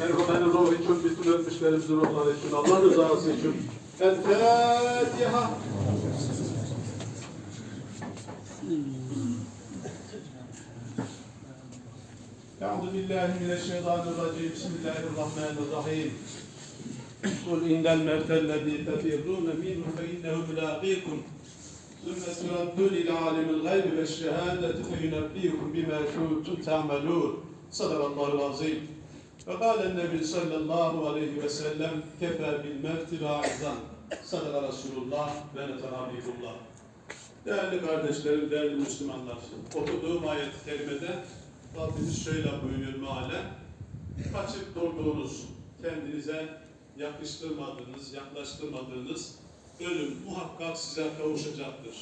merhumenin ruhu için, bütün ölmüşlerimizin ruhları için, Allah rızası için. El Fatiha. Euzu billahi mineşşeytanirracim. Bismillahirrahmanirrahim. قل إن الموت الذي تفرون منه فإنه ملاقيكم ثم تردون إلى عالم الغيب والشهادة فينبئكم بما كنتم تعملون صدق الله العظيم وقال النبي صلى الله عليه وسلم كفى بالموت واعظا صدق رسول الله ونفع به الله Değerli kardeşlerim, değerli Müslümanlar, okuduğum ayet-i kerimede Rabbimiz şöyle buyuruyor mealen, kaçıp durduğunuz, kendinize yakıştırmadığınız, yaklaştırmadığınız ölüm muhakkak size kavuşacaktır.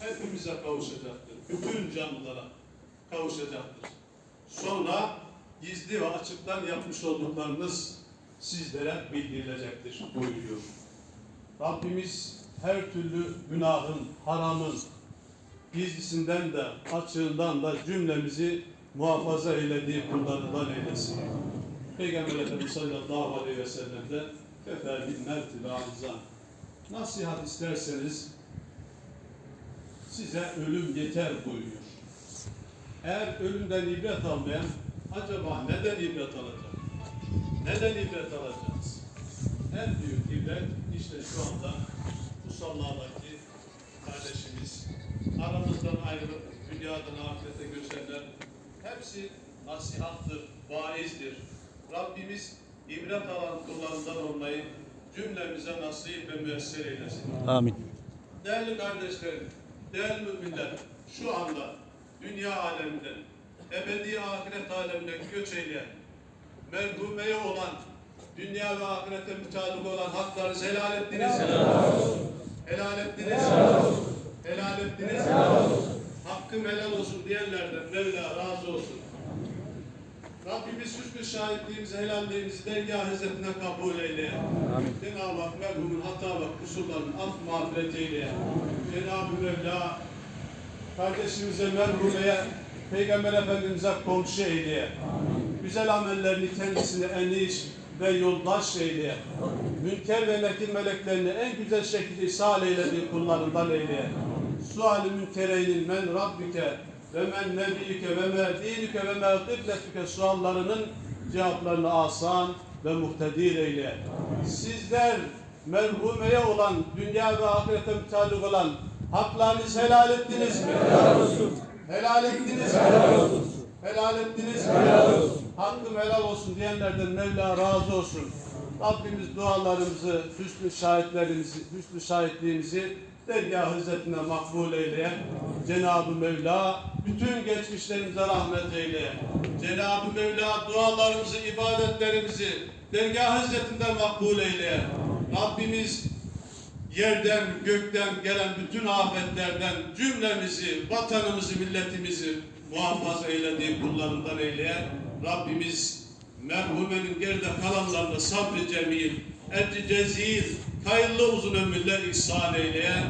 Hepimize kavuşacaktır. Bütün canlılara kavuşacaktır. Sonra gizli ve açıktan yapmış olduklarınız sizlere bildirilecektir buyuruyor. Rabbimiz her türlü günahın, haramın, gizlisinden de açığından da cümlemizi muhafaza eylediği kullarından eylesin. Peygamber Efendimiz sallallahu aleyhi ve sellem de kefer bil merti ve azan. Nasihat isterseniz size ölüm yeter buyuruyor. Eğer ölümden ibret almayan acaba neden ibret alacak? Neden ibret alacağız? En büyük ibret işte şu anda musalladaki kardeşimiz, aramızdan ayrılıp dünyadan ahirete göçenler hepsi nasihattır, vaizdir. Rabbimiz ibret alan kullarından olmayı cümlemize nasip ve müessir eylesin. Amin. Değerli kardeşlerim, değerli müminler, şu anda dünya aleminden ebedi ahiret alemine göç eyleyen, merhumeye olan, dünya ve ahirete mütalip olan hakları helal ettiniz. Helal ettiniz. Helal ettiniz. Hakkım helal olsun diyenlerden Mevla razı olsun. Rabbimiz hüsnü şahitliğimizi, helalliğimizi dergah hizmetine kabul eyle. Cenab-ı Hak merhumun hata ve kusurlarını af mağfiret eyle. Cenab-ı Mevla kardeşimize merhumeye, Peygamber Efendimiz'e komşu eyle. Güzel amellerini kendisine eniş ve yoldaş eyle. Münker ve nekir meleklerini en güzel şekilde ishal eylediği kullarından eyle. Sual-i münkereynin men Rabbike ve men nebiyike ve me dinike ve me kıbletike suallarının cevaplarını asan ve muhtedir eyle. Sizler merhumeye olan, dünya ve ahirete mütalip olan haklarınızı helal ettiniz mi? Helal olsun. Helal ettiniz? Helal olsun. Helal ettiniz? Helal olsun. Hakkım helal olsun diyenlerden Mevla razı olsun. Rabbimiz dualarımızı, hüsnü şahitlerimizi, hüsnü şahitliğimizi dergah hizmetine makbul eyle. Cenab-ı Mevla bütün geçmişlerimize rahmet eyle. Cenab-ı Mevla dualarımızı, ibadetlerimizi dergah hizmetinde makbul eyle. Rabbimiz yerden, gökten gelen bütün afetlerden cümlemizi, vatanımızı, milletimizi muhafaza eylediği kullarından eyle. Rabbimiz merhumenin geride kalanlarına sabrı cemil, ecri cezil, hayırlı uzun ömürler ihsan eyle.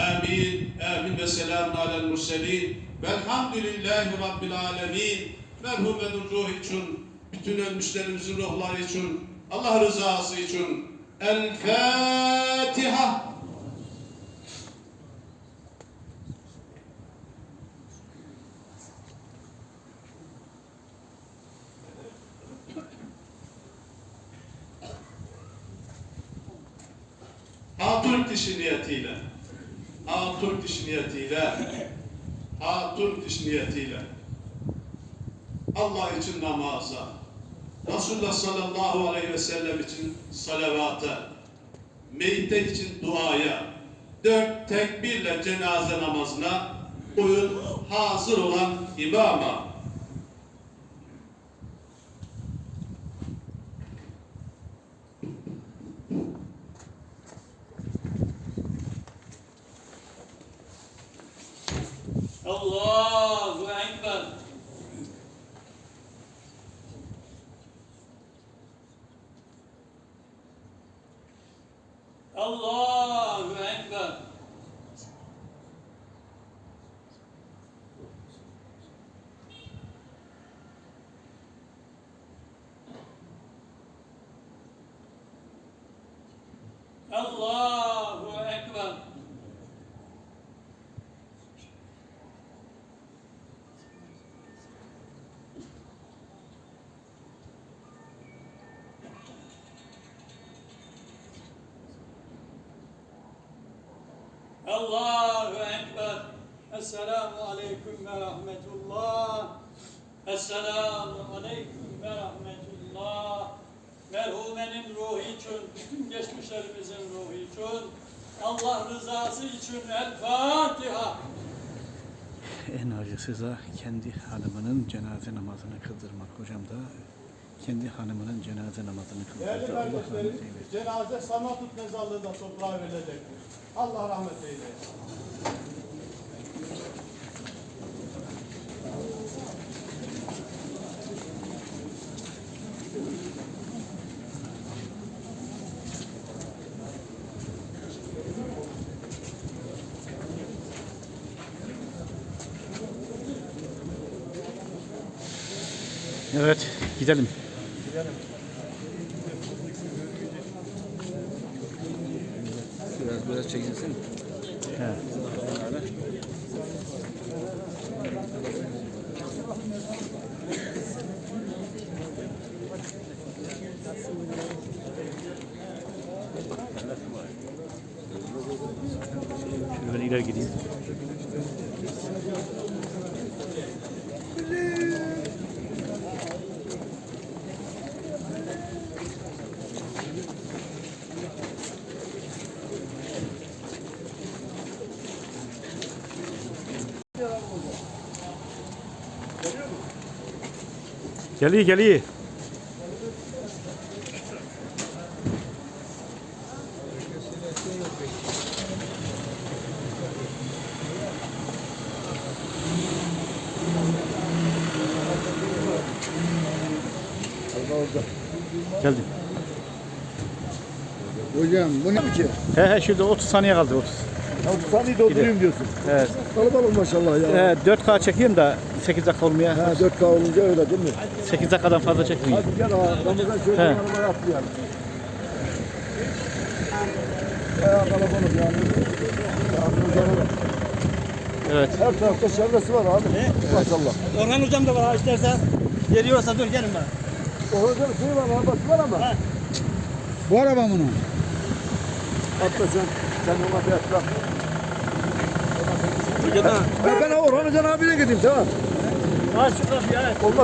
Amin. Amin ve selamun alel murselin. Velhamdülillahi Rabbil alemin. Merhumenin ruhu için, bütün ölmüşlerimizin ruhları için, Allah rızası için. El Fatiha. Hatun kişi niyetiyle, hatun kişi niyetiyle, hatun kişi niyetiyle. Allah için namaza, Resulullah sallallahu aleyhi ve sellem için salavata, meyitler için duaya, dört tekbirle cenaze namazına uyun hazır olan imama. Allahu Ekber. Allahu Allahu Ekber. Esselamu Aleyküm ve Rahmetullah. Esselamu Aleyküm ve Rahmetullah. Merhumenin ruhu için, bütün geçmişlerimizin ruhu için, Allah rızası için El Fatiha. En acısı da kendi hanımının cenaze namazını kıldırmak. Hocam da kendi hanımının cenaze namazını kıldırdı. Allah rahmet eylesin. cenaze Samatut mezarlığında toprağa verilecektir. Allah rahmet eylesin. Evet, gidelim. Biraz biraz çekilsin. He. Şöyle ileri gideyim. Geliyor geliyor. Geldim. Hocam bu ne ki? He he şurada 30 saniye kaldı 30. Ya bu saniye doldurayım diyorsun. Evet. Kalabalık maşallah ya. He, 4K çekeyim de 8 dakika olmaya. Ha 4K olunca öyle değil mi? 8 dakikadan fazla çekmeyeyim. Hadi gel ha. Ramazan şöyle He. arabaya atlayalım. Bayağı kalabalık yani. Ya, Ramazan'a bak. Evet. Her tarafta çevresi var abi. Maşallah. Orhan hocam da var ha istersen. Geliyorsa dur gelin bana. O hocam şey var arabası var ama. Bu araba bunun. Atla sen. Sen ona bir atla. Ben, ben Orhan Hocan abiyle gideyim tamam. Aç şu kapıyı aç. Olmaz.